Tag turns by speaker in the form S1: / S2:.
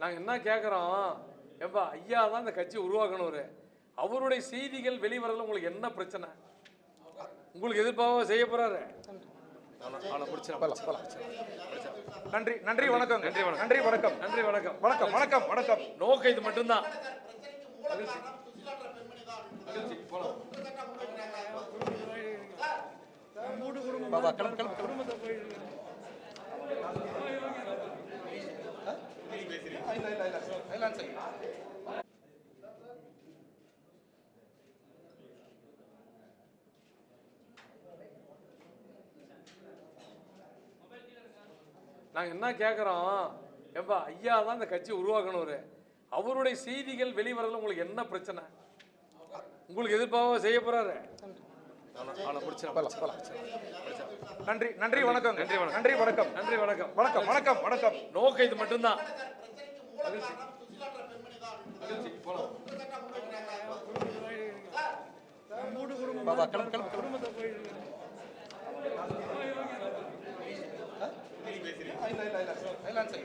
S1: நாங்கள் என்ன கேட்குறோம் ஏப்பா ஐயா தான் இந்த கட்சி உருவாக்கணும் அவருடைய செய்திகள் வெளிவரல உங்களுக்கு என்ன பிரச்சனை? உங்களுக்கு எதிர்ப்பாக செய்ய போறாரு?
S2: நன்றி நன்றி வணக்கம்
S1: நன்றி வணக்கம்.
S2: நன்றி வணக்கம்.
S1: நன்றி வணக்கம்.
S2: வணக்கம் வணக்கம் வணக்கம்.
S1: நோக்கம் இது மட்டும்தான்.
S2: பாபா கிளம்பு கிளம்பு கிளம்பு. இல்ல இல்ல இல்ல இல்ல சரி
S1: நாங்கள் என்ன கேட்குறோம் ஏப்பா ஐயா தான் இந்த கட்சி உருவாக்கணும் அவருடைய செய்திகள் வெளிவரல உங்களுக்கு என்ன பிரச்சனை? உங்களுக்கு எதிர்ப்பாக செய்ய
S2: போலாம். நன்றி. நன்றி வணக்கம்
S1: நன்றி வணக்கம்.
S2: நன்றி வணக்கம்.
S1: நன்றி வணக்கம்.
S2: வணக்கம் வணக்கம் வணக்கம்.
S1: நோக்கம் இது மட்டும்தான்.
S2: பாபா கிளம்பு கிளம்பு கிளம்பு இல்ல இல்ல இல்ல. இல்ல சரி